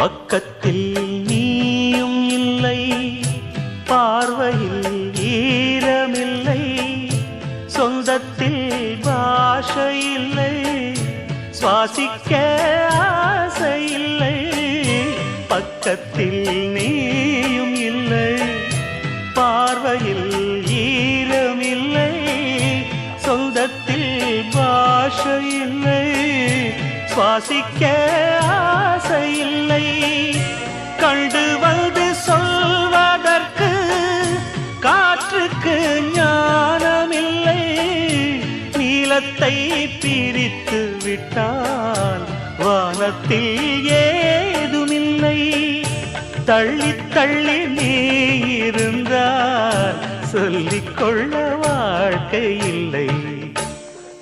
பக்கத்தில் நீயும் இல்லை பார்வையில் ஈரமில்லை சொந்தத்தில் பாஷை இல்லை சுவாசிக்க ஆசை இல்லை பக்கத்தில் நீயும் இல்லை பார்வையில் ஈரமில்லை சொந்தத்தில் பாஷை இல்லை சுவாசிக்க ஆசையில்லை. கண்டு வந்து சொல்வதற்கு காற்றுக்கு ஞானமில்லை. நீளத்தை பிரித்து விட்டால் வானத்தில் ஏதுமில்லை. தள்ளி தள்ளி நீ இருந்தால் சொல்லிக்கொள்ள வாழ்க்கை இல்லை.